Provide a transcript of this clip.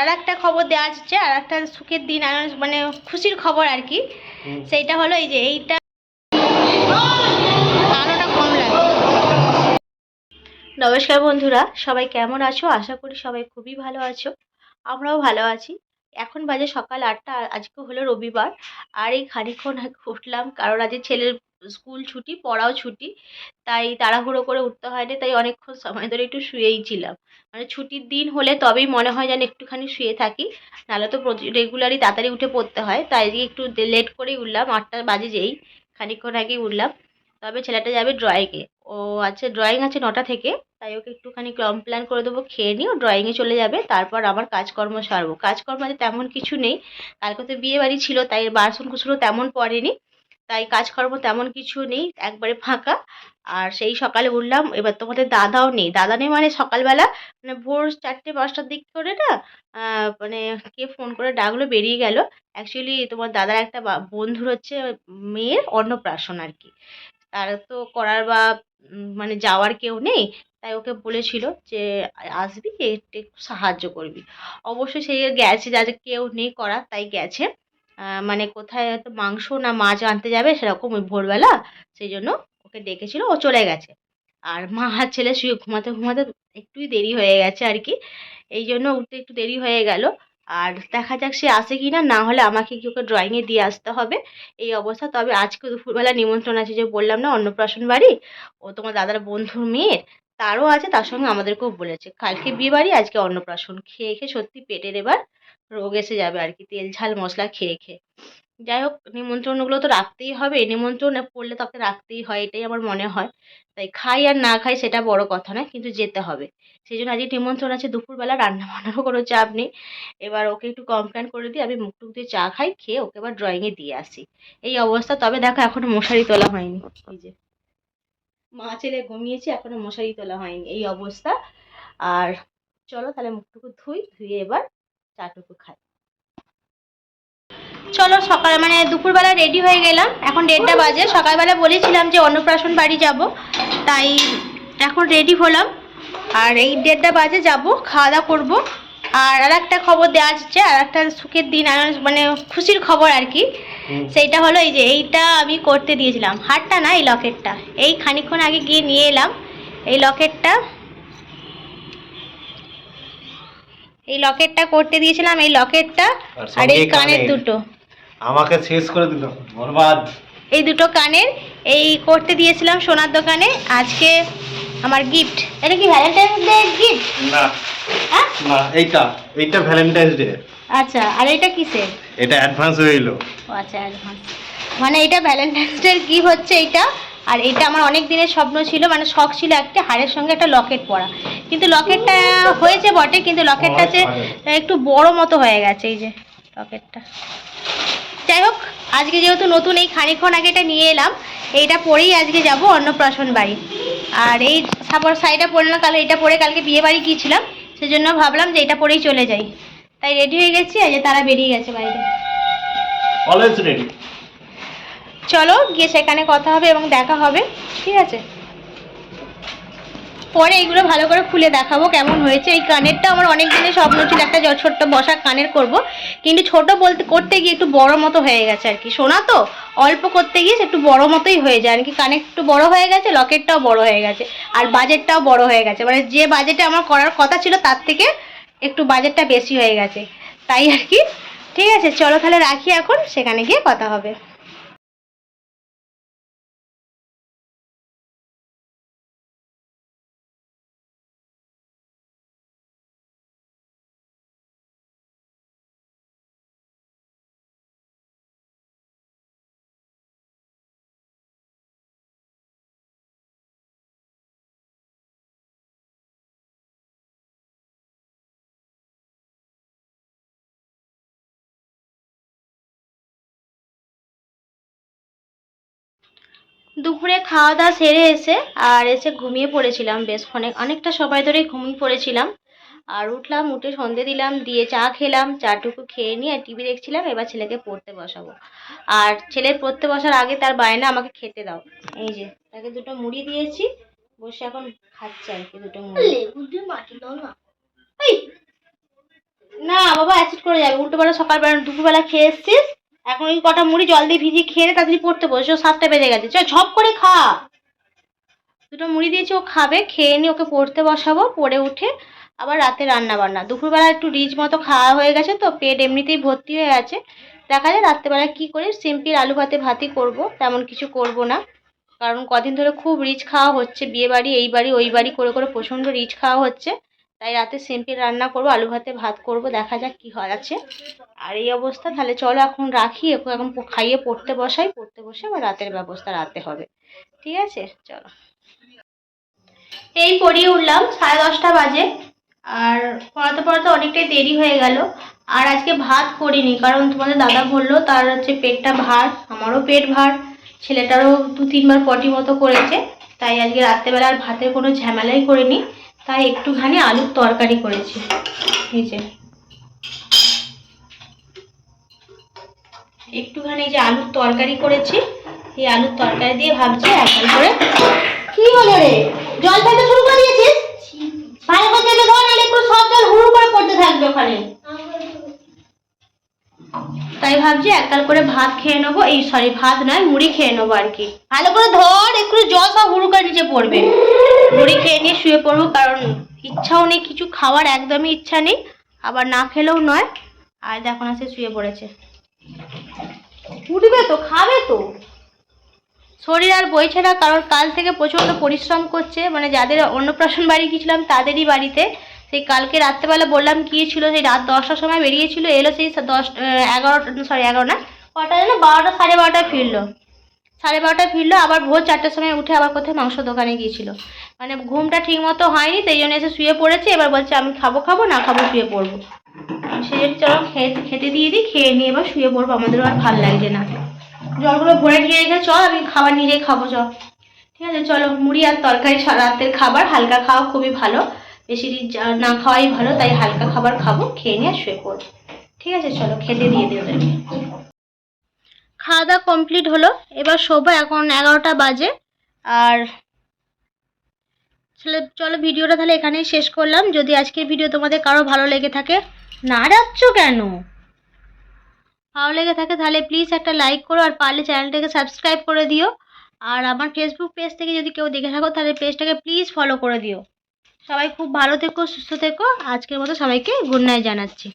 আর একটা খবর দেওয়া যাচ্ছে আর একটা সুখের দিন আর মানে খুশির খবর আর কি। সেইটা হলো এই যে এইটা আলোটা কম লাগে। নমস্কার বন্ধুরা সবাই কেমন আছো? আশা করি সবাই খুবই ভালো আছো। আমরাও ভালো আছি। এখন বাজে সকাল আটটা আজকে হলো রবিবার। আর এই খানিকক্ষণ আগে উঠলাম, কারণ আজকে ছেলের স্কুল ছুটি, পড়াও ছুটি, তাই তাড়াহুড়ো করে উঠতে হয়নি, তাই অনেকক্ষণ সময় ধরে একটু শুয়েই ছিলাম। মানে ছুটির দিন হলে তবেই মনে হয় যেন একটুখানি শুয়ে থাকি, নাহলে তো রেগুলারই তাড়াতাড়ি উঠে পড়তে হয়, তাই একটু লেট করেই উঠলাম, আটটা বাজে যেই, খানিকক্ষণ আগেই উঠলাম। তবে ছেলেটা যাবে ড্রয়িংয়ে ও আছে ড্রয়িং আছে নটা থেকে, তাই ওকে একটুখানি কমপ্লেন করে দেবো, খেয়ে নিও ড্রয়িংয়ে চলে যাবে, তারপর আমার কাজকর্ম সারবো। কাজকর্ম তেমন কিছু নেই, কালকে তো বিয়ে বাড়ি ছিল, তাই বাসন কুসনও তেমন পড়েনি, তাই কাজকর্ম তেমন কিছু নেই, একবারে ফাঁকা। আর সেই সকালে উঠলাম, এবার তোমাদের দাদাও নেই। দাদা নেই মানে সকালবেলা মানে ভোর চারটে পাঁচটার দিক করে না মানে কে ফোন করে ডাকলো, বেরিয়ে গেল। অ্যাকচুয়ালি তোমার দাদার একটা বন্ধুর হচ্ছে মেয়ের অন্নপ্রাশন আর কি। তার তো করার বা মানে যাওয়ার কেউ নেই। তাই ওকে বলেছিল যে, আসবি একটু সাহায্য করবি। অবশ্যই সেই গেছে যাদের কেউ নেই করা তাই গেছে। মানে কোথায় হয়তো মাংস না মাছ আনতে যাবে সেরকম ওই ভোরবেলা সেই জন্য ওকে ডেকেছিল, ও চলে গেছে। আর মা আর ছেলে শুয়ে ঘুমাতে ঘুমাতে একটুই দেরি হয়ে গেছে আর কি। এই জন্য উঠতে একটু দেরি হয়ে গেল। আর দেখা যাক সে আসে কি না না হলে আমাকে কি ওকে ড্রয়িংয়ে দিয়ে আসতে হবে। এই অবস্থা। তবে আজকে দুপুরবেলা নিমন্ত্রণ আছে যে বললাম না, অন্নপ্রাশন বাড়ি? ও তোমার দাদার বন্ধুর মেয়ের তারও আছে, তার সঙ্গে আমাদেরকেও বলেছে। কালকে বিয়ে বাড়ি, আজকে অন্নপ্রাশন। খেয়ে খেয়ে সত্যি পেটের এবার রোগ এসে যাবে আর কি, তেল ঝাল মশলা খেয়ে খেয়ে। যাই হোক, নিমন্ত্রণগুলো তো রাখতেই হবে। নিমন্ত্রণ পড়লে তাকে রাখতেই হয়, এটাই আমার মনে হয়। তাই খাই আর না খাই সেটা বড় কথা নয়, কিন্তু যেতে হবে। সেই জন্য আজকে নিমন্ত্রণ আছে, দুপুরবেলা রান্না বান্নারও কোনো চাপ নেই। এবার ওকে একটু কমপ্লেন করে দিই, আমি মুখ টুক দিয়ে চা খাই, খেয়ে ওকে এবার ড্রয়িংয়ে দিয়ে আসি। এই অবস্থা, তবে দেখো এখনও মশারি তোলা হয়নি। এই যে, মা ছেলে ঘুমিয়েছি, এখনও মশারি তোলা হয়নি। এই অবস্থা। আর চলো তাহলে মুখটুকু ধুই, ধুয়ে এবার চাটুকু খাই। চলো সকাল মানে দুপুরবেলা রেডি হয়ে গেলাম। এখন দেড়টা বাজে। সকালবেলা বলেছিলাম যে অন্নপ্রাশন বাড়ি যাব। তাই এখন রেডি হলাম। আর এই দেড়টা বাজে যাব খাওয়া দাওয়া করব। আর আর একটা খবর দেওয়া আসছে আর একটা সুখের দিন আর মানে খুশির খবর আর কি। সেইটা হলো এই যে এইটা আমি করতে দিয়েছিলাম। হারটা না এই লকেটটা। এই খানিকক্ষণ আগে গিয়ে নিয়ে এলাম। এই লকেটটা এই লকেটটা করতে দিয়েছিলাম এই লকেটটা আর এই কানের। দুটো। আমাকে শেষ করে দিল। বরবাদ। এই দুটো কানের এই করতে দিয়েছিলাম সোনার দোকানে আজকে আমার গিফট এটা কি ভ্যালেন্টাইন্স ডে গিফট না। হ্যাঁ? না এইটা। এইটা ভ্যালেন্টাইন্স ডে আচ্ছা আর এটা কিসের? এটা অ্যাডভান্স হয়ে ও আচ্ছা অ্যাডভান্স মানে এটা ভ্যালেন্টাইন্স ডে গিফট হচ্ছে এইটা আর এটা আমার অনেক দিনের স্বপ্ন ছিল মানে শখ ছিল একটা হারের সঙ্গে একটা লকেট পরা। কিন্তু লকেটটা হয়েছে বটে কিন্তু লকেটটা যে একটু বড় মতো হয়ে গেছে এই যে লকেটটা যাই হোক আজকে যেহেতু নতুন এই খানিকক্ষণ আগে এটা নিয়ে এলাম এইটা পরেই আজকে যাব অন্নপ্রাশন বাড়ি। আর এই সাপোর শাড়িটা পরলাম কাল এটা পরে কালকে বিয়ে বাড়ি গিয়েছিলাম সেজন্য ভাবলাম যে এটা পরেই চলে যাই। তাই রেডি হয়ে গেছি আর যে তারা বেরিয়ে গেছে বাইরে অলওয়েজ রেডি চলো গিয়ে সেখানে কথা হবে এবং দেখা হবে ঠিক আছে? পরে এইগুলো ভালো করে খুলে দেখাবো কেমন হয়েছে। এই কানেরটা আমার অনেক দিনের স্বপ্ন ছিল একটা ছোট্ট বসা কানের করব, কিন্তু ছোট বলতে, করতে গিয়ে একটু বড় মতো হয়ে গেছে আর কি। শোনা তো অল্প করতে গিয়ে একটু বড় মতোই হয়ে যায় আর কি কানের একটু বড় হয়ে গেছে, লকেটটাও বড় হয়ে গেছে, আর বাজেটটাও বড় হয়ে গেছে। মানে যে বাজেটে আমার করার কথা ছিল তার থেকে একটু বাজেটটা বেশি হয়ে গেছে। তাই আর কি। ঠিক আছে, চলো তাহলে রাখি এখন, সেখানে গিয়ে কথা হবে। দুপুরে খাওয়া দাওয়া সেরে এসে আর এসে ঘুমিয়ে পড়েছিলাম বেশ অনেক অনেকটা সময় ধরে ঘুমিয়ে পড়েছিলাম। আর উঠলাম উঠে সন্ধে দিলাম দিয়ে চা খেলাম চাটুকু খেয়ে নিয়ে আর টিভি দেখছিলাম এবার ছেলেকে পড়তে বসাবো। আর ছেলের পড়তে বসার আগে তার বায়না আমাকে খেতে দাও। এই যে তাকে দুটো মুড়ি দিয়েছি বসে এখন খাচ্ছে আর কি দুটো মুড়ি। না। বাবা অ্যাসিড করে যাবে। উল্টোবেলা সকালবেলা দুপুরবেলা খেয়ে এসছিস? এখন ওই কটা মুড়ি জল দিয়ে ভিজিয়ে খেয়ে তাড়াতাড়ি পড়তে বসে, ও সাতটা বেজে গেছে। চল ঝপ করে খা। দুটো মুড়ি দিয়েছি, ও খাবে, খেয়ে নিয়ে ওকে পড়তে বসাবো, পড়ে উঠে আবার রাতে রান্না বান্না দুপুরবেলা একটু রিচ মতো খাওয়া হয়ে গেছে তো, পেট এমনিতেই ভর্তি হয়ে আছে। দেখা যায় রাত্রেবেলা কী করে সিম্পল আলু ভাতে ভাতই করব, তেমন কিছু করব না। কারণ কদিন ধরে খুব রিচ খাওয়া হচ্ছে বিয়ে বাড়ি এই বাড়ি ওই বাড়ি করে করে প্রচণ্ড রিচ খাওয়া হচ্ছে। তাই রাতে সিম্পল রান্না করব, আলু ভাতে ভাত করব, দেখা যাক কী হয় আছে। আর এই অবস্থা, তাহলে চলো এখন রাখি, এখন খাইয়ে পড়তে বসাই, পড়তে বসে আবার রাতের ব্যবস্থা রাতে হবে। ঠিক আছে? চলো। এই পড়িয়ে উঠলাম, সাড়ে দশটা বাজে। আর পড়াতে পড়াতে অনেকটাই দেরি হয়ে গেল। আর আজকে ভাত করিনি, কারণ তোমাদের দাদা বলল, তার হচ্ছে পেটটা ভার, আমারও পেট ভার। ছেলেটারও দু তিনবার পটি মতো করেছে, তাই আজকে রাত্রেবেলা আর ভাতের কোনো ঝামেলাই করিনি। তাই একটুখানি আলুর তরকারি করেছি। এই যে। একটুখানি এই যে আলুর তরকারি করেছি। এই আলুর তরকারি দিয়ে ভাবছি একবার করে কি হলো রে? জল খেতে শুরু করে দিয়েছিস? পায়ে করে চেপে ধর নাহলে একটু সব জল হুড় করে পড়তে থাকবে ওখানে। তাই ভাবছি এককাল করে ভাত খেয়ে নেব। এই সরি ভাত নয়, মুড়ি খেয়ে নেব আর কি। ভালো করে ধর, একটু জল সব হুড়ু করে নিচে পড়বে। মুড়ি খেয়ে নিয়ে শুয়ে পড়ব, কারণ ইচ্ছাও নেই, কিছু খাওয়ার একদমই ইচ্ছা নেই। আবার না খেলেও নয়। আর দেখো না সে শুয়ে পড়েছে। উঠবে তো, খাবে তো। শরীর আর বইছে না, কারণ কাল থেকে প্রচণ্ড পরিশ্রম করছে। মানে যাদের অন্নপ্রাশন বাড়ি গিয়েছিলাম, তাদেরই বাড়িতে। সেই কালকে রাত্রেবেলা বললাম গিয়েছিল সেই রাত দশটার সময় বেরিয়েছিল, এলো সেই দশ এগারোটা সরি এগারো না, কটা যেন বারোটা, সাড়ে বারোটায় ফিরলো। সাড়ে বারোটায় ফিরলো, আবার ভোর চারটার সময় উঠে আবার কোথায় মাংস দোকানে গিয়েছিল। মানে ঘুমটা ঠিক মতো হয়নি, সেই জন্য এসে শুয়ে পড়েছে, এবার বলছে আমি খাব খাব, না খাব শুয়ে পড়ব। সেই জন্য চলো খেতে খেতে দিয়ে দিই, খেয়ে নিয়ে এবার শুয়ে পড়ব, আমাদেরও আর ভালো লাগছে না। জলগুলো ভরে নিয়ে রেখে চল আমি খাবার নিজেই খাব, চল। ঠিক আছে, চলো, মুড়ি আর তরকারি রাতের খাবার, হালকা খাওয়া খুবই ভালো। বেশি রিচ না খাওয়াই ভালো, তাই হালকা খাবার খাব, খেয়ে নিয়ে শুয়ে পড়ব। ঠিক আছে, চলো, খেতে দিয়ে দিই ওদেরকে। খাওয়া দাওয়া কমপ্লিট হলো, এবার শোবো এখন এগারোটা বাজে। আর চলো ভিডিওটা তাহলে এখানেই শেষ করলাম। যদি আজকের ভিডিও তোমাদের কারও ভালো লেগে থাকে না যাচ্ছ কেন? ভালো লেগে থাকে তাহলে প্লিজ একটা লাইক করো, আর পারলে চ্যানেলটাকে সাবস্ক্রাইব করে দিও। আর আমার ফেসবুক পেজ থেকে যদি কেউ দেখে থাকো, তাহলে পেজটাকে প্লিজ ফলো করে দিও। সবাই খুব ভালো থেকো সুস্থ থেকো। আজকের মতো সবাইকে গুড নাইট জানাচ্ছি।